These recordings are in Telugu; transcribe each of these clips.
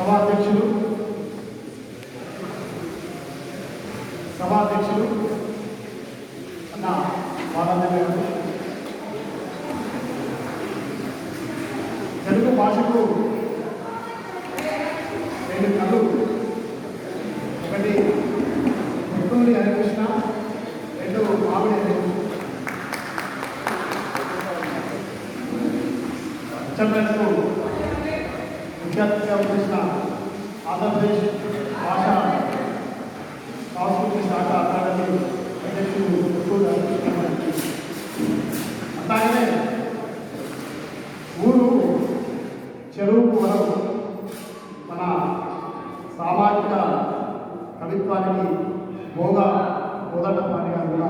సభాధ్యక్షులు. సభాధ్యక్షులు. అన్న బాలాజీ గారు తెలుగు భాషకు రెండు కళ్ళు. ఒకటి ముట్టూరి హరికృష్ణ రెండు ఆవిడ చంద్రకు విద్యార్థిగా చేసిన ఆంధ్రప్రదేశ్ భాష సాంస్కృతిక శాఖ అకాడమీ అధ్యక్షుడు అలాగే ఊరు చెరువుకు మనం మన సామాజిక కవిత్వానికి భోగా కోదండపాణి గారు కూడా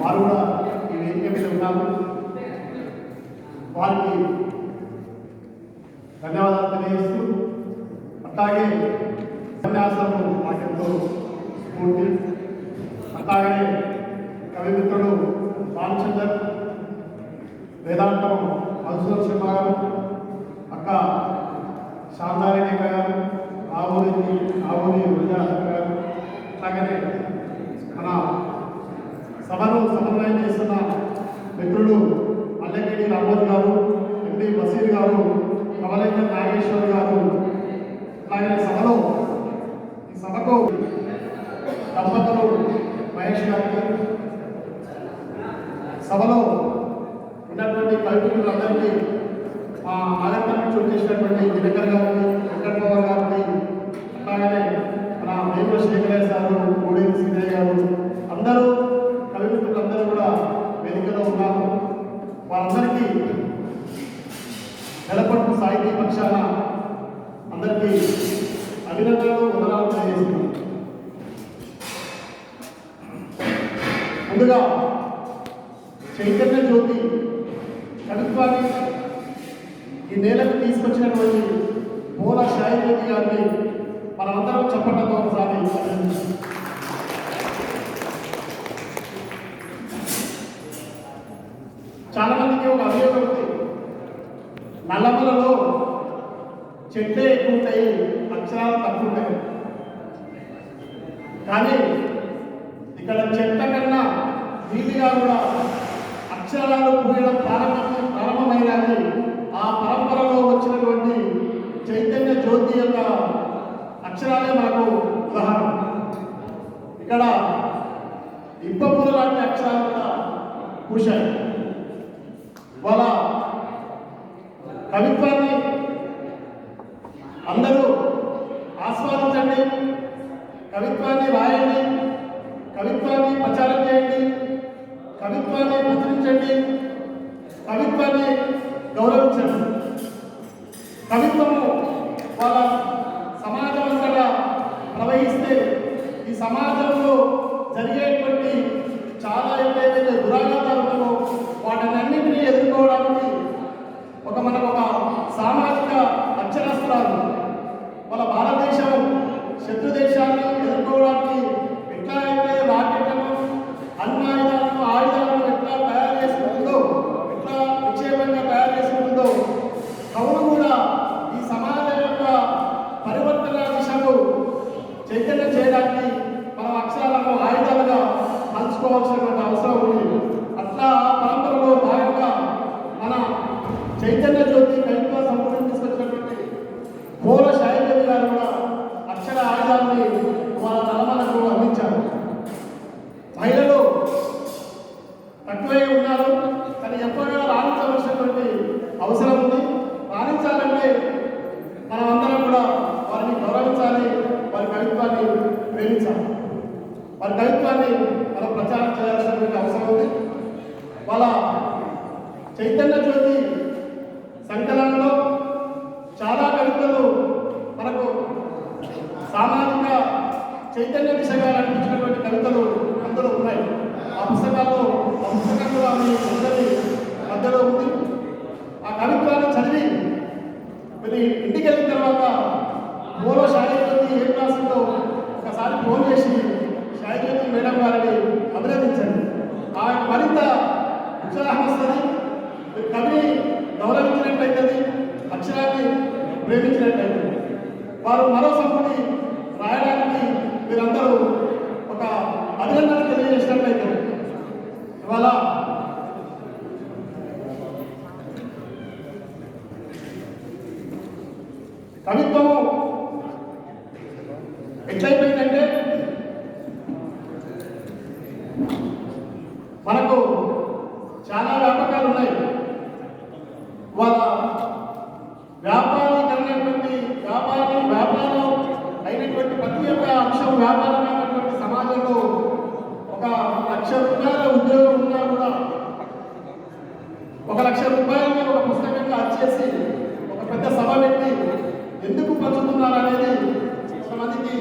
వారు కూడా ఈ వేదిక మీద ఉన్నాము వారికి ధన్యవాదాలు తెలియజేస్తూ అట్లాగే ఉపన్యాసం మాకెంతో స్ఫూర్తి. అట్లాగే కవిమిత్రుడు రామచందర్ వేదాంతం మధుసూర్ శర్మ గారు అక్క శాంతారెడ్డి గారు ఆవుని ఆవుని విజయాలక్క గారు అట్లాగనే మన సభను సమన్వయం చేస్తున్న మిత్రులు అల్లెగడి రామోజు గారు ఎండి బసీర్ గారు కమలేంద్ర నాగేశ్వర్ గారు అలాగే సభలో ఈ సభకు దంపతులు మహేష్ గారికి సభలో ఉన్నటువంటి కవితులందరికీ మా ఆనందం నుంచి వచ్చేసినటువంటి దినకర్ గారికి వెంకటబాబు గారిని అట్లాగనే మన వేముల శేఖరయ్య సారు కోడేరు సీనయ్య గారు అందరూ కవిమిత్రులందరూ కూడా వేదికలో ఉన్నారు వారందరికీ నెలపట్టు సాహితీ అందరికీ అభినందనలు వందనాలు తెలియజేస్తున్నాను ముందుగా చైతన్య జ్యోతి కవిత్వాన్ని ఈ నేలకు తీసుకొచ్చినటువంటి మూల సాయి గారిని మనమందరం చెప్పడంతో ఒకసారి చాలా మందికి ఒక అభియోగం ఉంది. నల్లమలలో చెట్లే ఎక్కువ ఉంటాయి అక్షరాలు తక్కువ ఉంటాయి కానీ ఇక్కడ చెట్ల కన్నా నీటిగా కూడా అక్షరాలు పూయడం ప్రారంభ ప్రారంభమైనది ఆ పరంపరలో వచ్చినటువంటి చైతన్య జ్యోతి యొక్క అక్షరాలే మనకు ఉదాహరణ. ఇక్కడ ఇప్పపూల లాంటి అక్షరాలు కూడా పూశాయి. వాళ్ళ కవిత్వాన్ని అందరూ ఆస్వాదించండి కవిత్వాన్ని రాయండి. కవిత్వాన్ని ప్రచారం చేయండి. కవిత్వాన్ని ప్రచురించండి కవిత్వాన్ని గౌరవించండి. కవిత్వము వాళ్ళ సమాజం అంతటా ప్రవహిస్తే ఈ సమాజంలో జరిగేటువంటి చాలా ఏదైతే దురాఘాతాలు ఉన్నాయో వాటినన్నింటినీ ఎదుర్కోవడానికి ఒక మనకు ఒక సామాజిక అక్షరాస్త్రాలు మన భారతదేశం శత్రు దేశాన్ని ఎదుర్కోవడానికి ఎట్లా అయితే రాకెట్లను అణ్వాయుధాలను ఆయుధాలను ఎట్లా తయారు చేసుకుంటుందో ఎట్లా నిక్షేపంగా తయారు చేసుకుంటుందో కవులు కూడా ఈ సమాజం యొక్క పరివర్తన దిశకు చైతన్యం చేయడానికి మనం అక్షరాలను ఆయుధాలుగా మలుచుకోవాల్సినటువంటి అవసరం ఉంది అట్లా పరంపరలో భాగంగా మన చైతన్య జ్యోతి కవిత్వ సంపూర్ణ తీసుకొచ్చినటువంటి మూల సాహిత్యం గారు కూడా అక్షర ఆయుధాన్ని వాళ్ళ తలమలకు అందించారు. మహిళలు తక్కువే ఉన్నారు కానీ ఎక్కువగా రాణించవలసినటువంటి అవసరం ఉంది. రాణించాలంటే మనమందరం కూడా వారిని గౌరవించాలి వారి కవిత్వాన్ని ప్రేమించాలి. వారి కవిత్వాన్ని మనం ప్రచారం చేయాల్సినటువంటి అవసరం ఉంది. వాళ్ళ చైతన్య జ్యోతి సంకలనంలో చాలా కవితలు మనకు సామాజిక చైతన్య దిశగా నడిపించినటువంటి కవితలు అందులో ఉన్నాయి. ఆ పుస్తకాల్లో ఆ పుస్తకం కూడా మీ అందరి మధ్యలో ఉంది. ఆ కవిత్వాన్ని చదివి మరి ఇంటికి వెళ్ళిన తర్వాత పూర్వ సాహిత్యం ఏం రాసిందో ఒకసారి ఫోన్ చేసి సాహిత్యం మేడం గారిని అభినందించండి. ఆ మరింత ఉత్సాహం వస్తుంది. కవిని గౌరవించినట్లయితే అక్షరాన్ని ప్రేమించినట్లయితే వారు మరో సంపుటి మీరందరూ ఒక అభినందన తెలియజేసినట్లయితే ఇవాళ కవిత్వము ఎట్లయిపోయిందంటే మనకు చాలా వ్యాపకాలు ఉన్నాయి వాళ్ళ వ్యాపారీకరణటువంటి వ్యాపారం వ్యాపారం అయినటువంటి ప్రతి ఒక్క అంశం వ్యాపారమైనటువంటి సమాజంలో ఒక లక్ష రూపాయల ఉద్యోగం ఉన్నా కూడా ఒక లక్ష రూపాయలని ఒక పుస్తకంగా వచ్చేసి ఒక పెద్ద సభ పెట్టి ఎందుకు పంచుతున్నారు అనేది కొంతమందికి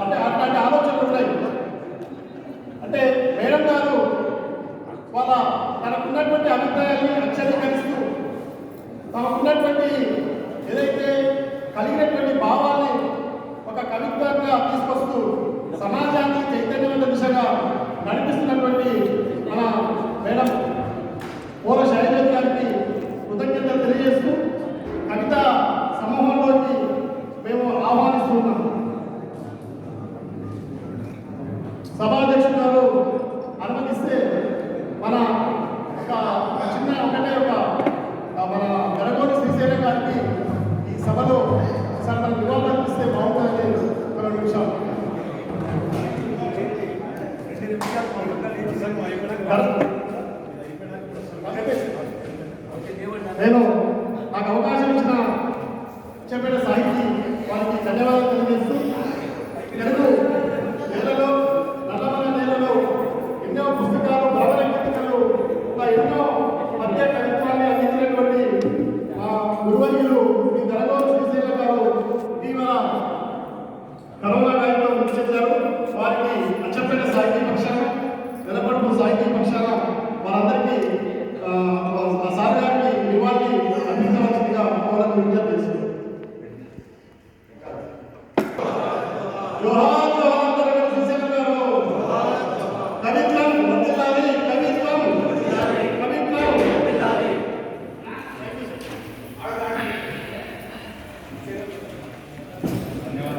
అంటే అట్లాంటి ఆలోచనలు ఉన్నాయి. అంటే మేడం గారు వాళ్ళ తనకున్నటువంటి అభిప్రాయాన్ని అక్షరీకరిస్తూ తమకున్నటువంటి ఏదైతే కలిగినటువంటి భావాన్ని ఒక కవిత్వంగా తీసుకొస్తూ సమాజాన్ని చైతన్యవంత దిశగా నడిపిస్తూ మన మేడం పూల శైలజ గారికి కృతజ్ఞతలు తెలియజేస్తూ కవిత సమూహంలోకి మేము ఆహ్వానిస్తున్నాం సభాధ్యక్షుడు గారు అనుమతిస్తే మన ఒక ఒక చిన్న ఒకటే ఒక ఆ, మన గరగోని శ్రీశైలం గారికి ఈ సభలో ఒకసారి మన నివాళులు అర్పిస్తే బాగుంటుందని ఒక రెండు నిమిషాలు నేను Allah